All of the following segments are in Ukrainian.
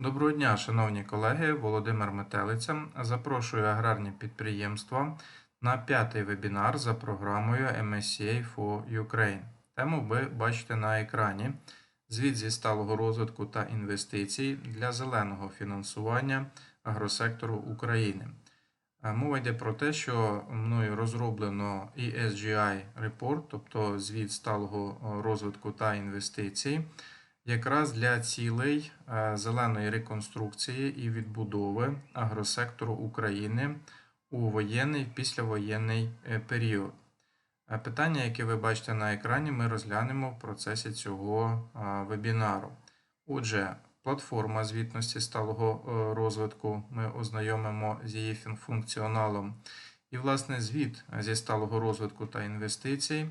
Доброго дня, шановні колеги. Володимир Метелиця. Запрошую аграрні підприємства на п'ятий вебінар за програмою MSCA for Ukraine. Тему ви бачите на екрані. Звіт зі сталого розвитку та інвестицій для зеленого фінансування агросектору України. Е, Мова йде про те, що мною розроблено ESGI Report, тобто звіт сталого е, розвитку та інвестицій, якраз для цілей е, зеленої реконструкції і відбудови агросектору України у воєнний післявоєнний е, період. Е, Питання, яке ви бачите на екрані, ми розглянемо в процесі цього вебінару. Отже, платформа звітності сталого розвитку ми ознайомимо з її функціоналом. І, власне, звіт зі сталого розвитку та інвестицій,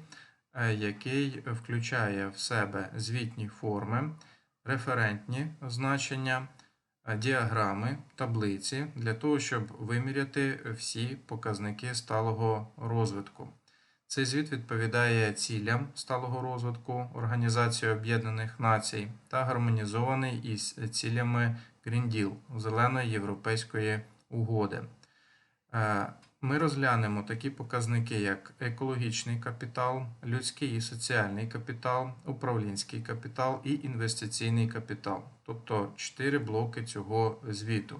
який включає в себе звітні форми, референтні значення, е, діаграми, таблиці для того, щоб виміряти всі показники сталого розвитку. Цей звіт відповідає цілям сталого розвитку Організації Об'єднаних Націй та гармонізований із цілями Green Deal Зеленої Європейської угоди. Ми розглянемо такі показники, як екологічний капітал, людський і соціальний капітал, управлінський капітал і інвестиційний капітал, тобто чотири блоки цього звіту.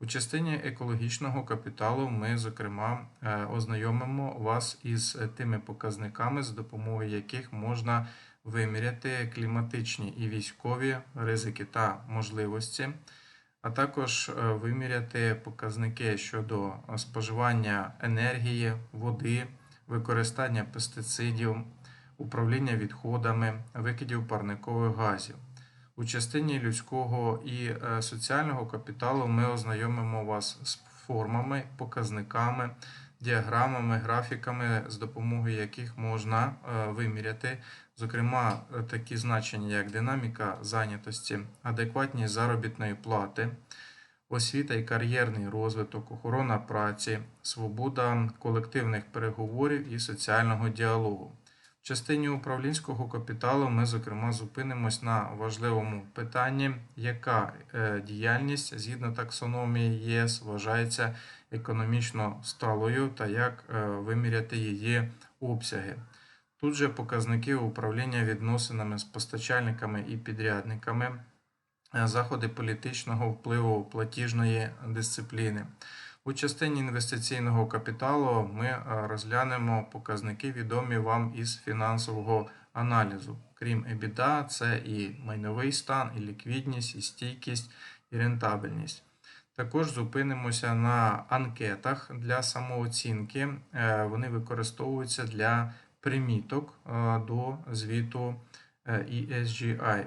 У частині екологічного капіталу ми, зокрема, е, ознайомимо вас із тими показниками, з допомогою яких можна виміряти кліматичні і військові ризики та можливості, а також е, виміряти показники щодо споживання енергії, води, використання пестицидів, управління відходами, викидів парникових газів. У частині людського і е, соціального капіталу ми ознайомимо вас з формами, показниками, діаграмами, графіками, з допомогою яких можна е, виміряти, зокрема, е, такі значення, як динаміка зайнятості, адекватність заробітної плати, освіта і кар'єрний розвиток, охорона праці, свобода колективних переговорів і соціального діалогу. В частині управлінського капіталу ми, зокрема, зупинимось на важливому питанні, яка е, діяльність згідно таксономії ЄС вважається економічно сталою та як е, виміряти її обсяги. Тут же показники управління відносинами з постачальниками і підрядниками, е, заходи політичного впливу платіжної дисципліни. У частині інвестиційного капіталу ми е, розглянемо показники, відомі вам із фінансового аналізу. Крім EBITDA, це і майновий стан, і ліквідність, і стійкість, і рентабельність. Також зупинимося на анкетах для самооцінки. Е, Вони використовуються для приміток е, до звіту е, ESGI.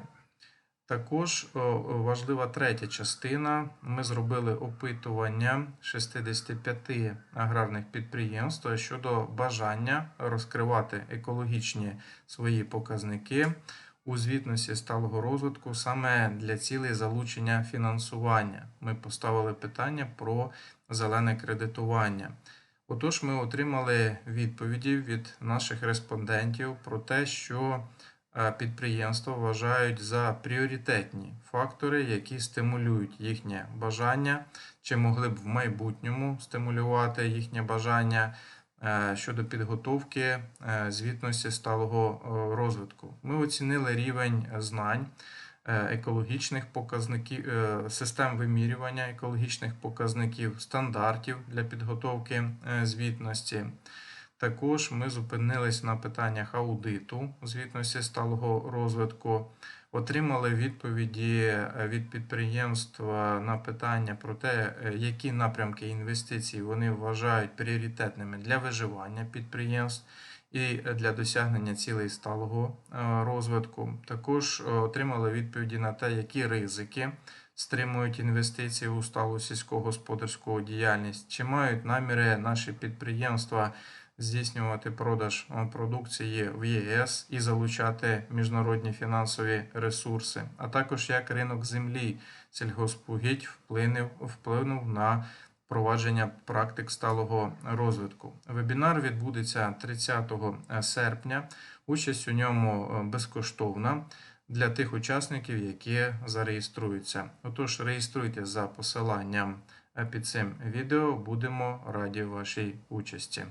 Також важлива третя частина. Ми зробили опитування 65 аграрних підприємств щодо бажання розкривати екологічні свої показники у звітності сталого розвитку саме для цілей залучення фінансування. Ми поставили питання про зелене кредитування. Отож, ми отримали відповіді від наших респондентів про те, що е, підприємства вважають за пріоритетні фактори, які стимулюють їхнє бажання, чи могли б в майбутньому стимулювати їхнє бажання щодо підготовки е, звітності сталого е, розвитку. Ми оцінили рівень знань. е, Екологічних показників, е, систем вимірювання екологічних показників, стандартів для підготовки е, звітності. Також ми зупинились на питаннях аудиту звітності сталого розвитку, отримали відповіді е, від підприємств е, на питання про те, е, які напрямки інвестицій вони вважають пріоритетними для виживання підприємств і для досягнення цілей сталого е, розвитку. Також е, отримали відповіді на те, які ризики стримують інвестиції у сталу сільськогосподарську діяльність, чи мають наміри наші підприємства здійснювати продаж е, продукції в ЄС і залучати міжнародні фінансові ресурси, а також як ринок землі сільгоспугідь вплинув, вплинув на впровадження практик сталого розвитку. Вебінар відбудеться 30 серпня. Участь у ньому е, безкоштовна. для тих учасників, які зареєструються. Отож, реєструйте за посиланням е, під цим відео. Будемо раді вашій участі.